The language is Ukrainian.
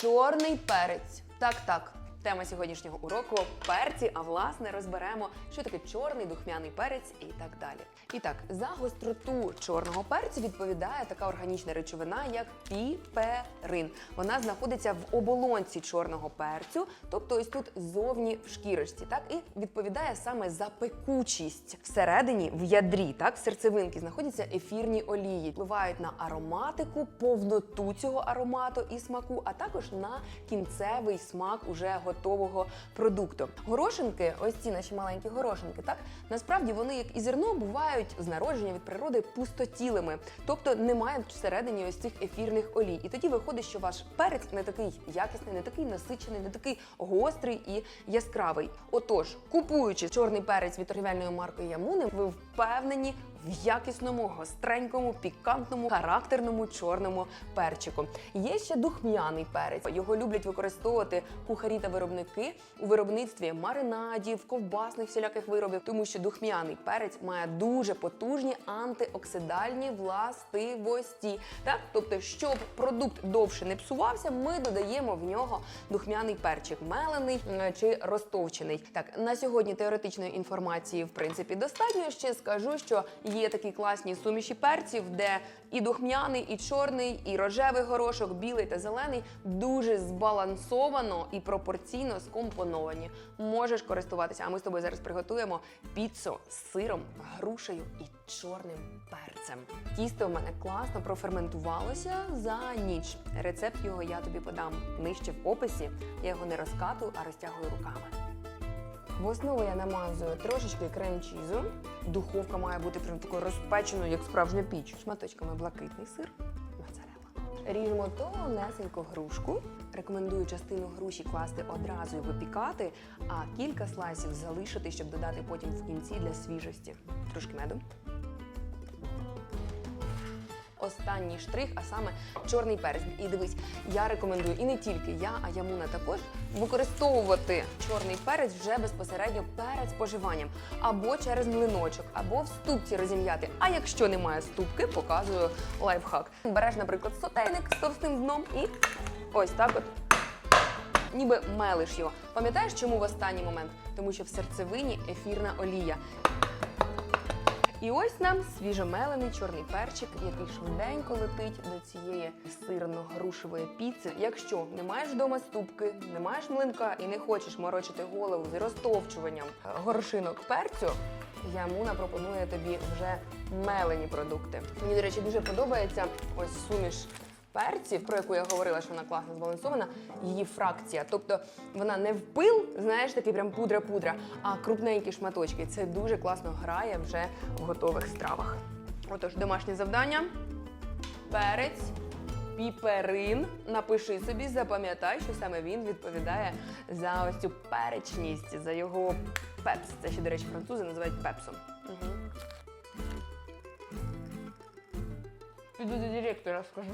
Чорний перець. Так, так. Тема сьогоднішнього уроку перці, а власне розберемо, що таке чорний духмяний перець і так далі. І так, за гостроту чорного перцю відповідає така органічна речовина, як піперин. Вона знаходиться в оболонці чорного перцю, тобто ось тут зовні в шкірочці, так і відповідає саме за пекучість. Всередині в ядрі, так в серцевинки знаходяться ефірні олії, впливають на ароматику, повноту цього аромату і смаку, а також на кінцевий смак уже готового продукту. Горошинки, ось ці наші маленькі горошинки, так насправді вони, як і зерно, бувають з народження від природи пустотілими, тобто не мають всередині ось цих ефірних олій. І тоді виходить, що ваш перець не такий якісний, не такий насичений, не такий гострий і яскравий. Отож, купуючи чорний перець від торгівельної марки Ямуни, ви впевнені в якісному, гостренькому, пікантному, характерному чорному перчику. Є ще духмяний перець. Його люблять використовувати кухарі та виробники у виробництві маринадів, ковбасних всіляких виробів, тому що духмяний перець має дуже потужні антиоксидальні властивості. Так, тобто, щоб продукт довше не псувався, ми додаємо в нього духмяний перчик, мелений чи розтовчений. Так, на сьогодні теоретичної інформації в принципі достатньо. Ще скажу, що є такі класні суміші перців, де і духмяний, і чорний, і рожевий горошок, білий та зелений дуже збалансовано і пропорційно скомпоновані. Можеш користуватися. А ми з тобою зараз приготуємо піцу з сиром, грушею і чорним перцем. Тісто в мене класно проферментувалося за ніч. Рецепт його я тобі подам нижче в описі. Я його не розкатую, а розтягую руками. В основу я намазую трошечки крем-чізу. Духовка має бути прям такою розпеченою, як справжня піч. Шматочками блакитний сир, моцарелла. Ріжемо тонесеньку грушку. Рекомендую частину груші класти одразу і випікати, а кілька слайсів залишити, щоб додати потім в кінці для свіжості. Трошки меду. Останній штрих, а саме чорний перець. І дивись, я рекомендую і не тільки я, а Ямуна також використовувати чорний перець вже безпосередньо перед споживанням, або через млиночок, або в ступці розім'яти. А якщо немає ступки, показую лайфхак. Береш, наприклад, сотейник з товстим дном і ось так от. Ніби мелиш його. Пам'ятаєш, чому в останній момент? Тому що в серцевині ефірна олія. І ось нам свіжомелений чорний перчик, який швиденько летить до цієї сирно-грушевої піци. Якщо не маєш вдома ступки, не маєш млинка і не хочеш морочити голову з розтовчуванням горошинок перцю, Ямуна пропонує тобі вже мелені продукти. Мені, до речі, дуже подобається ось суміш перців, про яку я говорила, що вона класно збалансована, її фракція. Тобто вона не в пил, знаєш, такий прям пудра-пудра, а крупненькі шматочки. Це дуже класно грає вже в готових стравах. Отож, домашнє завдання. Перець, піперин. Напиши собі, запам'ятай, що саме він відповідає за ось цю перечність, за його пепс. Це ще, до речі, французи називають пепсом. Угу. Піду до директора скажу.